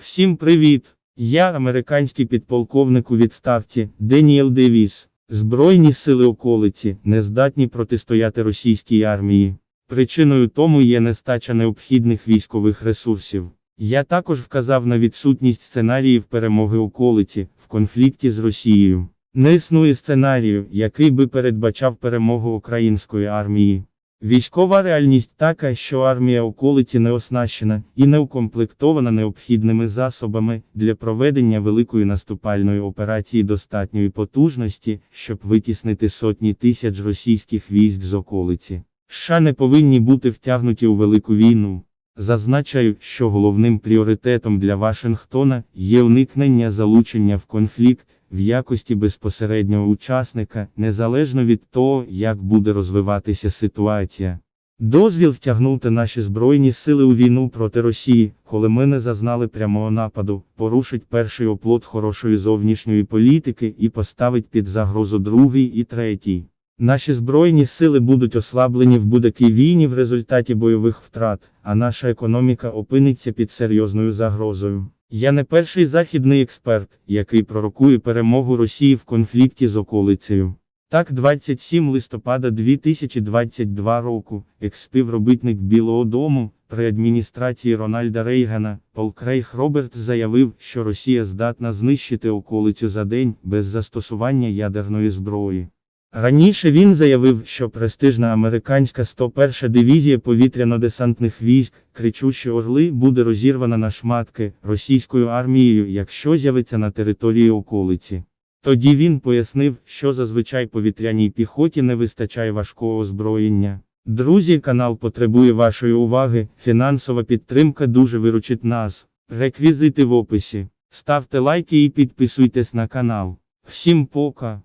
Всім привіт! Я американський підполковник у відставці Деніел Девіс. Збройні сили околиці не здатні протистояти російській армії. Причиною тому є нестача необхідних військових ресурсів. Я також вказав на відсутність сценаріїв перемоги околиці в конфлікті з Росією. Не існує сценарію, який би передбачав перемогу української армії. Військова реальність така, що армія околиці не оснащена і не укомплектована необхідними засобами для проведення великої наступальної операції достатньої потужності, щоб витіснити сотні тисяч російських військ з околиці. США не повинні бути втягнуті у велику війну. Зазначаю, що головним пріоритетом для Вашингтона є уникнення залучення в конфлікт в якості безпосереднього учасника, незалежно від того, як буде розвиватися ситуація. Дозвіл втягнути наші Збройні сили у війну проти Росії, коли ми не зазнали прямого нападу, порушить перший оплот хорошої зовнішньої політики і поставить під загрозу другий і третій. Наші збройні сили будуть ослаблені в будь-якій війні в результаті бойових втрат, а наша економіка опиниться під серйозною загрозою. Я не перший західний експерт, який пророкує перемогу Росії в конфлікті з околицею. Так, 27 листопада 2022 року, експівробітник Білого Дому при адміністрації Рональда Рейгана, Пол Крейг Робертс заявив, що Росія здатна знищити околицю за день без застосування ядерної зброї. Раніше він заявив, що престижна американська 101 дивізія повітряно-десантних військ, кричущі орли, буде розірвана на шматки російською армією, якщо з'явиться на території околиці. Тоді він пояснив, що зазвичай повітряній піхоті не вистачає важкого озброєння. Друзі, канал потребує вашої уваги, фінансова підтримка дуже виручить нас. Реквізити в описі. Ставте лайки і підписуйтесь на канал. Всім пока!